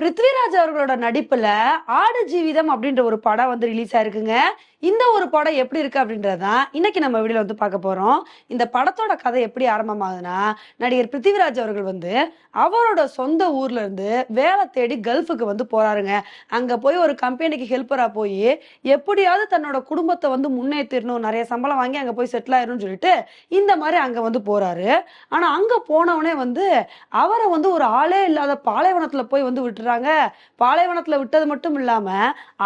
பிருத்விராஜ் அவர்களோட நடிப்புல ஆடு ஜீவிதம் அப்படின்ற ஒரு படம் வந்து ரிலீஸ் ஆயிருக்குங்க. இந்த ஒரு படம் எப்படி இருக்கு அப்படின்றதான் இன்னைக்கு நம்ம வீடியோல வந்து பார்க்க போறோம். இந்த படத்தோட கதை எப்படி ஆரம்பமாகுதுன்னா நடிகர் பிருத்திவிராஜ் அவர்கள் வந்து அவரோட சொந்த ஊர்ல இருந்து வேலை தேடி கல்ஃபுக்கு வந்து போறாருங்க. அங்க போய் ஒரு கம்பெனிக்கு ஹெல்ப்பரா போய் எப்படியாவது தன்னோட குடும்பத்தை வந்து முன்னேற்றிடணும் நிறைய சம்பளம் வாங்கி அங்க போய் செட்டில் ஆயிரும்னு சொல்லிட்டு இந்த மாதிரி அங்க வந்து போறாரு. ஆனா அங்க போனவனே வந்து அவரை வந்து ஒரு ஆளே இல்லாத பாலைவனத்துல போய் வந்து சொல்றாங்க பாலைவனத்துல விட்டது மட்டும் இல்லாம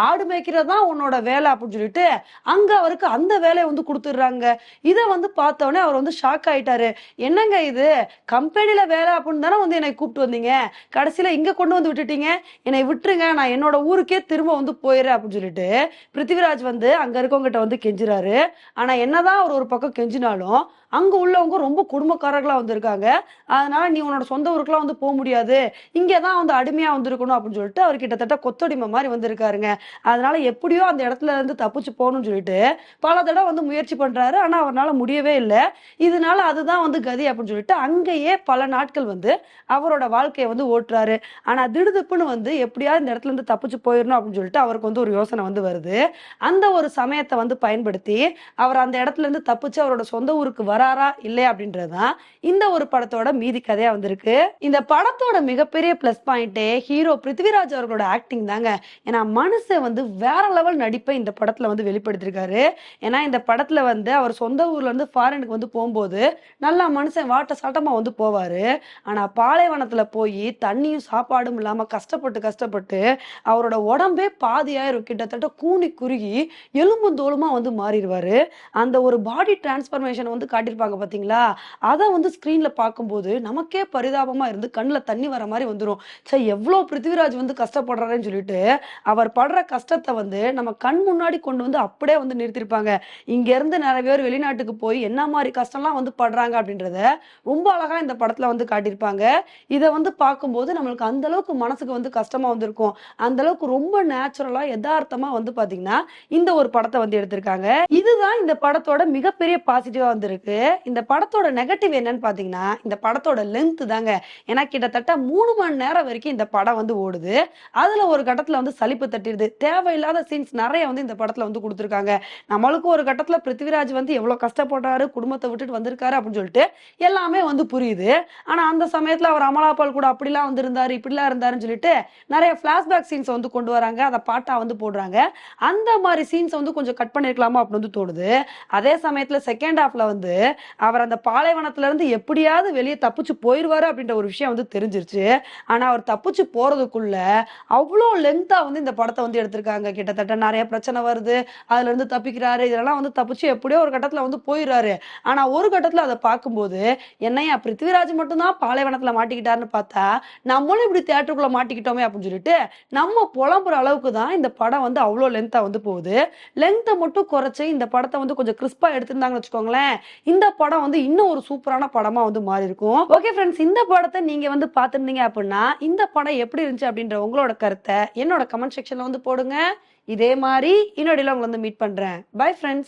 ஆடு மேய்க்கிறது தான் உன்னோட வேலை அப்படின்னு சொல்லிட்டு அங்க அவருக்கு அந்த வேலையை வந்து கொடுத்துடுறாங்க. இதை வந்து பார்த்தோன்னே அவர் வந்து ஷாக் ஆயிட்டாரு. என்னங்க இது? கம்பெனியில வேலை அப்படின்னு தானே வந்து என்னை கூப்பிட்டு வந்தீங்க? கடைசியில இங்க கொண்டு வந்து விட்டுட்டீங்க. என்னை விட்டுருங்க நான் என்னோட ஊருக்கே திரும்ப வந்து போயிடுறேன் அப்படின்னு சொல்லிட்டு பிருத்திவிராஜ் வந்து அங்க இருக்கவங்கிட்ட வந்து கெஞ்சுறாரு. ஆனா என்னதான் அவர் ஒரு பக்கம் கெஞ்சினாலும் அங்க உள்ளவங்க ரொம்ப குடும்பக்காரர்களா வந்திருக்காங்க. அதனால நீ உன்னோட சொந்த ஊருக்குலாம் வந்து போக முடியாது. இங்கே தான் வந்து அடிமையா வந்திருக்கணும் அப்படின்னு சொல்லிட்டு அவர் கிட்டத்தட்ட கொத்தடிமை மாதிரி வந்திருக்காருங்க. அதனால எப்படியோ அந்த இடத்துல இருந்து தப்பிச்சு போகணும்னு சொல்லிட்டு பல தடவை வந்து முயற்சி பண்றாரு. ஆனா அவரால் முடியவே இல்லை. இதனால அதுதான் வந்து கதி அப்படின்னு சொல்லிட்டு அங்கேயே பல நாட்கள் வந்து அவரோட வாழ்க்கையை வந்து ஓட்டுறாரு. ஆனா திடுதிப்புன்னு வந்து எப்படியாவது இந்த இடத்துல இருந்து தப்பிச்சு போயிடணும் அப்படின்னு சொல்லிட்டு அவருக்கு வந்து ஒரு யோசனை வந்து வருது. அந்த ஒரு சமயத்தை வந்து பயன்படுத்தி அவர் அந்த இடத்துல இருந்து தப்பிச்சு அவரோட சொந்த ஊருக்கு வர வராரா இல்லையா அப்படின்றதுதான் இந்த ஒரு படத்தோட மீதி கதையா வந்திருக்கு. இந்த படத்தோட மிகப்பெரிய பிளஸ் பாயிண்டே ஹீரோ பிருத்திவிராஜ் அவர்களோட ஆக்டிங் தாங்க. ஏன்னா மனுஷன் வந்து வேற லெவல் நடிப்பை இந்த படத்துல வந்து வெளிப்படுத்திருக்காரு. ஏன்னா இந்த படத்துல வந்து அவர் சொந்த ஊர்ல இருந்து ஃபாரினுக்கு வந்து போகும்போது நல்லா மனுஷன் வாட்ட சாட்டமா வந்து போவாரு. ஆனா பாலைவனத்துல போய் தண்ணியும் சாப்பாடும் இல்லாம கஷ்டப்பட்டு கஷ்டப்பட்டு அவரோட உடம்பே பாதியாயிரும். கிட்டத்தட்ட கூனி குறுகி எலும்பும் தோலுமா வந்து மாறிடுவாரு. அந்த ஒரு பாடி டிரான்ஸ்ஃபர்மேஷன் வந்து காட்டியிருப்பாங்க பார்த்தீங்களா அதை வந்து ஸ்க்ரீனில் பார்க்கும்போது நமக்கே பரிதாபமாக இருந்து கண்ணில் தண்ணி வர மாதிரி வந்துடும் சரி எவ்வளோ பிருத்திவிராஜ் வந்து கஷ்டப்படுறாருன்னு சொல்லிட்டு அவர் படுற கஷ்டத்தை வந்து நம்ம கண் முன்னாடி கொண்டு வந்து அப்படியே வந்து நிறுத்திருப்பாங்க. இங்கேருந்து நிறைய பேர் வெளிநாட்டுக்கு போய் என்ன மாதிரி கஷ்டம்லாம் வந்து படுறாங்க அப்படின்றத ரொம்ப அழகாக இந்த படத்தில் வந்து காட்டியிருப்பாங்க. இதை வந்து பார்க்கும்போது நம்மளுக்கு அந்த அளவுக்கு மனசுக்கு வந்து கஷ்டமாக வந்திருக்கும். அந்த அளவுக்கு ரொம்ப நேச்சுரலாக யதார்த்தமாக வந்து பார்த்தீங்கன்னா இந்த ஒரு படத்தை வந்து எடுத்திருக்காங்க. இதுதான் இந்த படத்தோட மிகப்பெரிய பாசிட்டிவாக வந்திருக்கு. இந்த படத்தோட நெகட்டிவ் என்னன்னு பார்த்தீங்கன்னா இந்த படத்தோட லென்த் தாங்க. ஏன்னா கிட்டத்தட்ட மூணு மணி நேரம் வரைக்கும் இந்த படம் வந்து ஓடுது. அதில் ஒரு கட்டத்தில் வந்து சலிப்பு தட்டிடுது. தேவையில்லாத சீன்ஸ் நிறைய வந்து இந்த படத்தில் வந்து கொடுத்துருக்காங்க. நம்மளுக்கும் ஒரு கட்டத்தில் பிருத்திவிராஜ் வந்து எவ்வளோ கஷ்டப்படுறாரு குடும்பத்தை விட்டுட்டு வந்திருக்காரு அப்படின்னு சொல்லிட்டு எல்லாமே வந்து புரியுது. ஆனால் அந்த சமயத்தில் அவர் அமலாபால் கூட அப்படிலாம் வந்து இருந்தார் இப்படிலாம் இருந்தாருன்னு சொல்லிட்டு நிறைய ஃப்ளாஷ்பேக் சீன்ஸ் வந்து கொண்டு வராங்க. அதை பாட்டாக வந்து போடுறாங்க. அந்த மாதிரி சீன்ஸ் வந்து கொஞ்சம் கட் பண்ணியிருக்கலாமா அப்படின்னு வந்து தோணுது. அதே சமயத்தில் செகண்ட் ஹாஃப்ல வந்து அவர் அந்த பாலைவனத்துல இருந்து எப்படியாவது வெளியே தப்பிச்சு போயிருவாரு அப்படின்ற ஒரு விஷயம் வந்து தெரிஞ்சிருச்சு. ஆனால் அவர் தப்பிச்சு போறதுக்குள்ள அவ்வளோ லென்த்தாக வந்து இந்த படத்தை வந்து எடுத்திருக்காங்க. கிட்டத்தட்ட நிறைய பிரச்சனை வருது. அதுல இருந்து தப்பிக்கிறாரு. இதெல்லாம் வந்து தப்பிச்சு எப்படியோ ஒரு கட்டத்துல வந்து போயிடுறாரு. ஆனா ஒரு கட்டத்துல அதை பார்க்கும்போது என்னையா பிருத்திவிராஜ் மட்டும்தான் பாலைவனத்துல மாட்டிக்கிட்டாருன்னு பார்த்தா நம்மளும் இப்படி தேட்டருக்குள்ளே மாட்டிக்கிட்டோமே அப்படின்னு சொல்லிட்டு நம்ம புலம்புற அளவுக்கு தான் இந்த படம் வந்து அவ்வளோ லென்த்தாக வந்து போகுது. லென்த்தை மட்டும் குறைச்சு இந்த படத்தை வந்து கொஞ்சம் கிறிஸ்பா எடுத்திருந்தாங்கன்னு வச்சுக்கோங்களேன் இந்த படம் வந்து இன்னும் ஒரு சூப்பரான படமா வந்து மாறி இருக்கும் ஓகே ஃப்ரெண்ட்ஸ் இந்த படத்தை நீங்க வந்து பாத்துருந்தீங்க அப்படின்னா இந்த படம் எப்படி இருந்துச்சு அப்படின்ற உங்களோட கருத்தை என்னோட கமெண்ட் செக்ஷன்ல வந்து போடுங்க. இதே மாதிரி இன்னொடியில் உங்களை வந்து மீட் பண்றேன். Bye friends